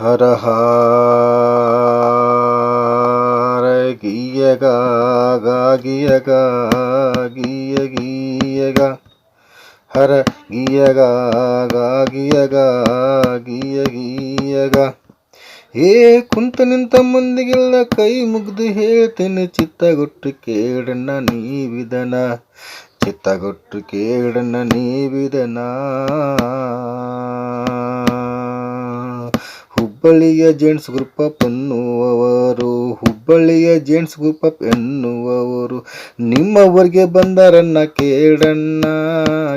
ಹರ ಹಾರ ಗಿಯ ಗಿಯ ಗಿಯ ಗೀಯಗ ಹರ ಗಿಯ ಗಿಯ ಗಿಯ ಗೀಯಗ ಏ ಕುಂತ ನಿಂತ ಮುಂದಿಗೆಲ್ಲ ಕೈ ಮುಗ್ದು ಹೇಳ್ತೇನೆ, ಚಿತ್ತಗೊಟ್ಟು ಕೇಳಣ್ಣ ನೀವಿದನ. ಚಿತ್ತಗೊಟ್ಟು ಕೇಳಣ್ಣ ನೀವಿದನ. ಹುಬ್ಬಳ್ಳಿಯ ಜೇಂಟ್ಸ್ ಗ್ರೂಪ್ ಅಪ್ ಎನ್ನುವವರು, ಹುಬ್ಬಳ್ಳಿಯ ಜೇಂಟ್ಸ್ ಗ್ರೂಪ್ ಅಪ್ ಎನ್ನುವವರು, ನಿಮ್ಮವರಿಗೆ ಬಂದರನ್ನ ಕೇಳಣ್ಣ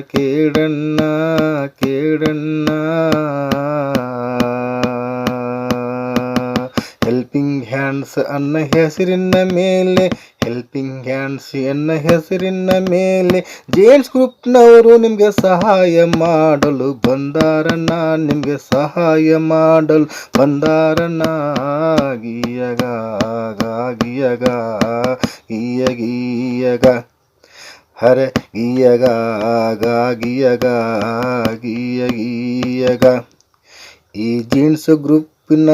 ಕೇಳಣ್ಣ ಕೇಳಣ್ಣ. ಹ್ಯಾಂಡ್ಸ್ ಅನ್ನ ಹೆಸರಿನ ಮೇಲೆ ಹೆಲ್ಪಿಂಗ್ ಹ್ಯಾಂಡ್ಸ್ ಎನ್ನ ಹೆಸರಿನ ಮೇಲೆ ಜೇಮ್ಸ್ ಗ್ರೂಪ್ನವರು ನಿಮಗೆ ಸಹಾಯ ಮಾಡಲು ಬಂದಾರಣ್ಣ ನಿಮಗೆ ಸಹಾಯ ಮಾಡಲು ಬಂದಾರಣ್ಣ ಗೀಯಗ ಗೀಯಗ ಗೀಯ ಗೀಯಗ ಹರ ಗೀಯಗ ಗೀಯಗ ಗೀಯ ಈ ಜೀನ್ಸ್ ಗ್ರೂಪಿನ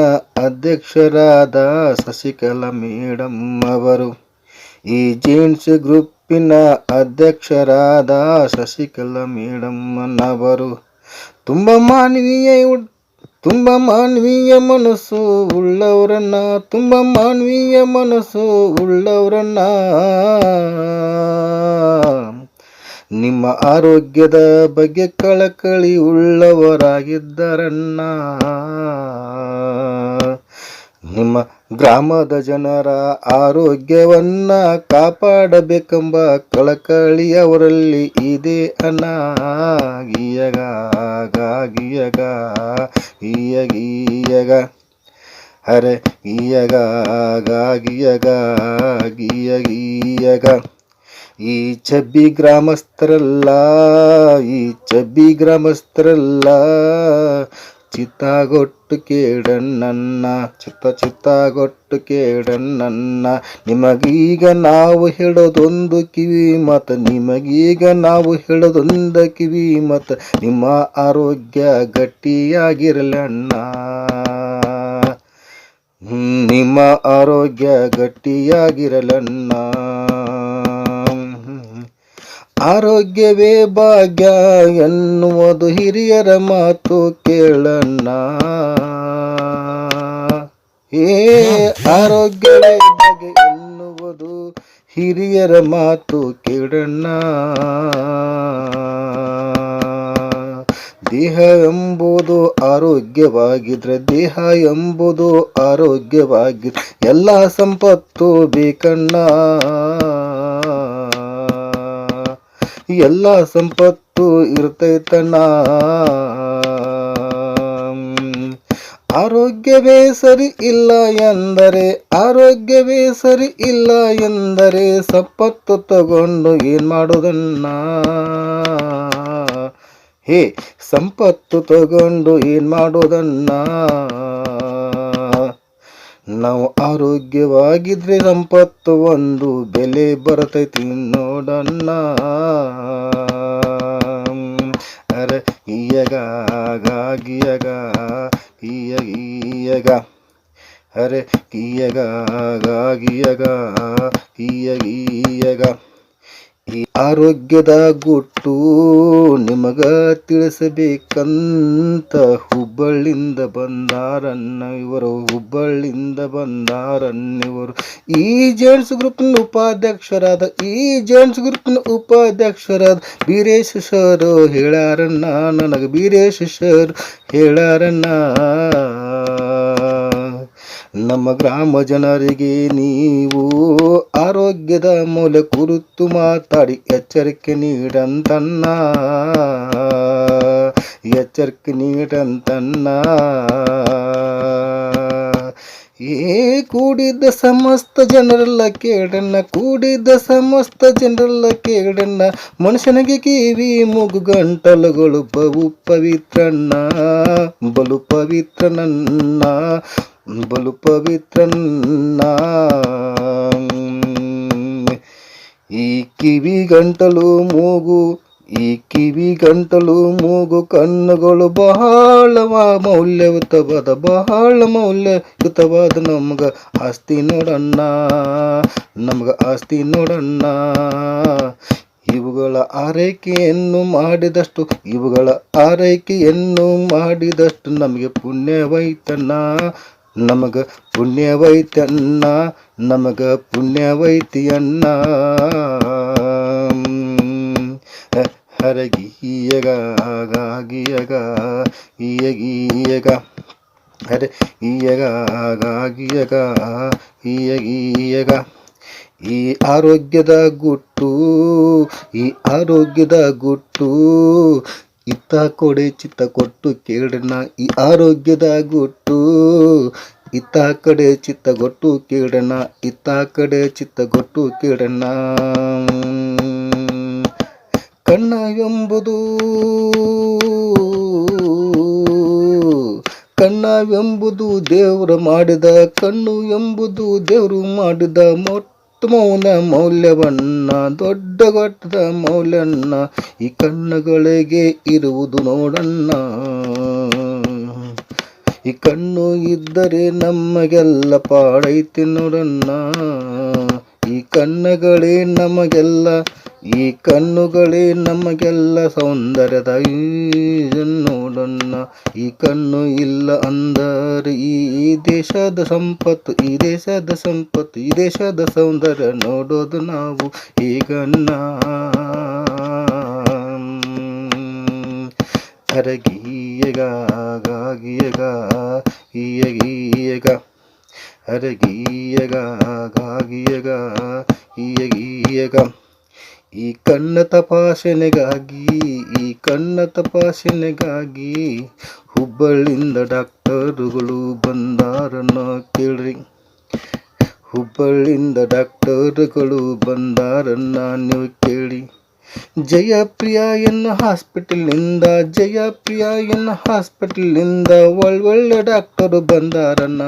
ಅಧ್ಯಕ್ಷರಾದ ಶಶಿಕಲಾ ಮೇಡಮ್ ಅವರು, ಈ ಜೀನ್ಸ್ ಗ್ರೂಪಿನ ಅಧ್ಯಕ್ಷರಾದ ಶಶಿಕಲಾ ಮೇಡಮ್ಮನವರು. ತುಂಬ ಮಾನವೀಯ ತುಂಬ ಮಾನವೀಯ ಮನಸ್ಸು ಉಳ್ಳವರನ್ನ, ತುಂಬ ಮಾನವೀಯ ಮನಸ್ಸು ಉಳ್ಳವರನ್ನ. ನಿಮ್ಮ ಆರೋಗ್ಯದ ಬಗ್ಗೆ ಕಳಕಳಿ ಉಳ್ಳವರಾಗಿದ್ದರನ್ನ. ನಿಮ್ಮ ಗ್ರಾಮದ ಜನರ ಆರೋಗ್ಯವನ್ನ ಕಾಪಾಡಬೇಕೆಂಬ ಕಳಕಳಿ ಅವರಲ್ಲಿ ಇದೆ ಅನ್ನ. ಗೀಯಗ ಗೀಯಗ, ಗೀಯ, ಗೀಯಗ. ಹರೆ, ಗೀಯಗ ಗೀಯಗ, ಗೀಯ, ಗೀಯಗ. ಈ ಚಬ್ಬಿ ಗ್ರಾಮಸ್ಥರಲ್ಲ, ಈ ಚಬ್ಬಿ ಗ್ರಾಮಸ್ಥರಲ್ಲ ಚಿತ್ತಾಗೊಟ್ಟು ಕೇಳಣ್ಣನ್ನ ಚಿತ್ತ ಚಿತ್ತಾಗೊಟ್ಟು ಕೇಳಣ್ಣನ್ನ ನಿಮಗೀಗ ನಾವು ಹೇಳೋದೊಂದು ಕಿವಿ ಮತ, ನಿಮಗೀಗ ನಾವು ಹೇಳೋದೊಂದು ಕಿವಿ ಮತ, ನಿಮ್ಮ ಆರೋಗ್ಯ ಗಟ್ಟಿಯಾಗಿರಲಣ್ಣ ನಿಮ್ಮ ಆರೋಗ್ಯ ಗಟ್ಟಿಯಾಗಿರಲಣ್ಣ ಆರೋಗ್ಯವೇ ಭಾಗ್ಯ ಎನ್ನುವುದು ಹಿರಿಯರ ಮಾತು ಕೇಳಣ್ಣ. ಏ, ಆರೋಗ್ಯವೇ ಭಾಗ್ಯ ಎನ್ನುವುದು ಹಿರಿಯರ ಮಾತು ಕೇಳಣ್ಣ. ದೇಹ ಎಂಬುದು ಆರೋಗ್ಯವಾಗಿದ್ರೆ ದೇಹ ಎಂಬುದು ಆರೋಗ್ಯವಾಗಿದ್ರೆ ಎಲ್ಲ ಸಂಪತ್ತು ಬೇಕಣ್ಣ. ಎಲ್ಲ ಸಂಪತ್ತು ಇರ್ತೈತಣ್ಣ. ಆರೋಗ್ಯವೇ ಸರಿ ಇಲ್ಲ ಎಂದರೆ, ಆರೋಗ್ಯವೇ ಸರಿ ಇಲ್ಲ ಎಂದರೆ ಸಂಪತ್ತು ತಗೊಂಡು ಏನು ಮಾಡೋದಣ್ಣ? ಹೇ, ಸಂಪತ್ತು ತಗೊಂಡು ಏನು ಮಾಡೋದಣ್ಣ? ನಾವು ಆರೋಗ್ಯವಾಗಿದ್ರೆ ಸಂಪತ್ತು ಒಂದು ಬೆಲೆ ಬರ್ತೈತಿ ನೋಡಣ್ಣ. ಅರೆ, ಈಯಗ ಗಾಗಿಯಗ ಈಯ ಗೀಯಗ ಅರೆ, ಈಯಗ ಗಾಗಿಯಗ ಈಯ ಗೀಯಗ ಈ ಆರೋಗ್ಯದ ಗುಟ್ಟು ನಿಮಗ ತಿಳಿಸಬೇಕಂತ ಹುಬ್ಬಳ್ಳಿಂದ ಬಂದಾರನ್ನ ಇವರು ಹುಬ್ಬಳ್ಳಿಂದ ಬಂದಾರನ್ನ ಇವರು ಈ ಜೇಂಟ್ಸ್ ಗ್ರೂಪ್ನ ಉಪಾಧ್ಯಕ್ಷರಾದ, ಈ ಜೇಂಟ್ಸ್ ಗ್ರೂಪ್ನ ಉಪಾಧ್ಯಕ್ಷರಾದ ಬೀರೇಶ್ ಸರ್ ಹೇಳಾರನ್ನ ನನಗೆ. ಬೀರೇಶ್ ಸರ್ ಹೇಳಾರನ್ನ ನಮ್ಮ ಗ್ರಾಮ ಜನರಿಗೆ ನೀವು ಆರೋಗ್ಯದ ಮೂಲ ಕುರಿತು ಮಾತಾಡಿ, ಎಚ್ಚರಿಕೆ ನೀಡಂತನ್ನ ಎಚ್ಚರಿಕೆ ನೀಡಂತನ್ನ ಏ ಕೂಡಿದ್ದ ಸಮಸ್ತ ಜನರೆಲ್ಲ ಕೇಳಣ್ಣ ಕೂಡಿದ್ದ ಸಮಸ್ತ ಜನರೆಲ್ಲ ಕೇಳಣ್ಣ ಮನುಷ್ಯನಿಗೆ ಕಿವಿ ಮೂಗು ಗಂಟಲುಗಳು ಬಹು ಪವಿತ್ರಣ್ಣ. ಬಲು ಪವಿತ್ರನನ್ನ ಬಲು ಪವಿತ್ರನ್ನ ಈ ಕಿವಿ ಗಂಟಲು ಮೂಗು, ಈ ಕಿವಿ ಗಂಟಲು ಮೂಗು ಕಣ್ಣುಗಳು ಬಹಳ ಮೌಲ್ಯಯುತವಾದ ಬಹಳ ಮೌಲ್ಯಯುತವಾದ ನಮ್ಗ ಆಸ್ತಿ ನೋಡಣ್ಣ, ನಮ್ಗ ಆಸ್ತಿ ನೋಡಣ್ಣ. ಇವುಗಳ ಆರೈಕೆಯನ್ನು ಮಾಡಿದಷ್ಟು, ಇವುಗಳ ಆರೈಕೆಯನ್ನು ಮಾಡಿದಷ್ಟು ನಮಗೆ ಪುಣ್ಯವೈತಣ್ಣ ನಮಗ ಪುಣ್ಯವೈತಣ್ಣ ನಮಗ ಪುಣ್ಯವೈತಿಯಣ್ಣ ಹರಗೀಯಗ ಗಾಗಿಯಗ ಈಯಗೀಯಗ. ಹರೆ, ಈಯಗ ಈಯಗೀಯಗ. ಈ ಆರೋಗ್ಯದ ಗುಟ್ಟು, ಈ ಆರೋಗ್ಯದ ಗುಟ್ಟು ಇತ್ತ ಕೊಡೆ ಚಿತ್ತ ಕೊಟ್ಟು ಕೇಳಣ್ಣ ಈ ಆರೋಗ್ಯದ ಗುಟ್ಟು. ಇತ್ತ ಕಡೆ ಚಿತ್ತ ಕೊಟ್ಟು ಕೇಳಣ್ಣ ಇತ್ತ ಕಡೆ ಚಿತ್ತ ಕೊಟ್ಟು ಕೇಳಣ್ಣ ಕಣ್ಣ ಎಂಬುದು ಕಣ್ಣವೆಂಬುದು ದೇವರು ಮಾಡಿದ, ಕಣ್ಣು ಎಂಬುದು ದೇವರು ಮಾಡಿದ ಮೊಟ್ಟ ಮೌನ ಮೌಲ್ಯವನ್ನ, ದೊಡ್ಡ ಘಟ್ಟದ ಮೌಲ್ಯನ್ನ ಈ ಕಣ್ಣುಗಳಿಗೆ ಇರುವುದು ನೋಡಣ್ಣ. ಈ ಕಣ್ಣು ಇದ್ದರೆ ನಮಗೆಲ್ಲ ಪಾಡೈತಿ ನೋಡಣ್ಣ. ಈ ಕಣ್ಣುಗಳೇ ನಮಗೆಲ್ಲ, ಈ ಕಣ್ಣುಗಳೇ ನಮಗೆಲ್ಲ ಸೌಂದರ್ಯದ ಈಜನ್ನು ನೋಡಣ್ಣ ಈ ಕಣ್ಣು ಇಲ್ಲ ಅಂದರೆ ಈ ದೇಶದ ಸಂಪತ್ತು, ಈ ದೇಶದ ಸಂಪತ್ತು, ಈ ದೇಶದ ಸೌಂದರ್ಯ ನೋಡೋದು ನಾವು ಈಗನ್ನ. ಅರಗೀಯಗಾಗಿಯಗ ಈಯಗೀಯಗ. ಈಯಗೀಯಗ. ಈ ಕಣ್ಣ ತಪಾಸಣೆಗಾಗಿ, ಈ ಕಣ್ಣ ತಪಾಸಣೆಗಾಗಿ ಹುಬ್ಬಳ್ಳಿಯಿಂದ ಡಾಕ್ಟರುಗಳು ಬಂದಾರನ್ನ ಕೇಳ್ರಿ. ಹುಬ್ಬಳ್ಳಿಯಿಂದ ಡಾಕ್ಟರುಗಳು ಬಂದಾರನ್ನ ನೀವು ಕೇಳಿ. ಜಯಪ್ರಿಯ ಎನ್ನ ಹಾಸ್ಪಿಟಲ್ನಿಂದ, ಜಯಪ್ರಿಯ ಎನ್ನ ಹಾಸ್ಪಿಟಲ್ನಿಂದ ಒಳ್ಳೊಳ್ಳೆ ಡಾಕ್ಟರು ಬಂದಾರನ್ನ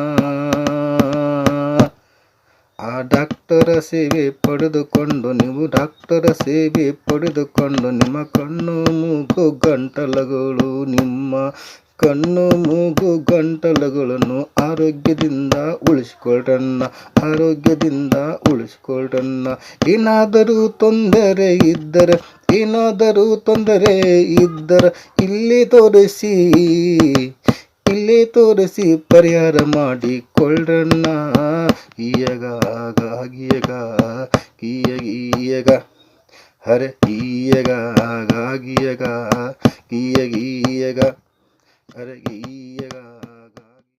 ಆ ಡಾಕ್ಟರ ಸೇವೆ ಪಡೆದುಕೊಂಡು, ನೀವು ಡಾಕ್ಟರ ಸೇವೆ ಪಡೆದುಕೊಂಡು, ನಿಮ್ಮ ಕಣ್ಣು ಮೂಗು ಗಂಟಲುಗಳು, ನಿಮ್ಮ ಕಣ್ಣು ಮೂಗು ಗಂಟಲುಗಳನ್ನು ಆರೋಗ್ಯದಿಂದ ಉಳಿಸ್ಕೊಳ್ರನ್ನ ಆರೋಗ್ಯದಿಂದ ಉಳಿಸ್ಕೊಳ್ರನ್ನ ಏನಾದರೂ ತೊಂದರೆ ಇದ್ದರೆ, ಏನಾದರೂ ತೊಂದರೆ ಇದ್ದರೆ, ಇಲ್ಲಿ ತೋರಿಸಿ. ಇಲ್ಲೇ ತೋರಿಸಿ ಪರಿಹಾರ ಮಾಡಿಕೊಳ್ಳಣ್ಣ ಈಯಗ ಗಾಗಿಯಗ ಗೀಯಗೀಯಗ ಹರೆ ಈಯಗ ಗಾಗಿಯಗ ಗೀಯಗೀಯಗ ಹರೆ ಗೀಯಗ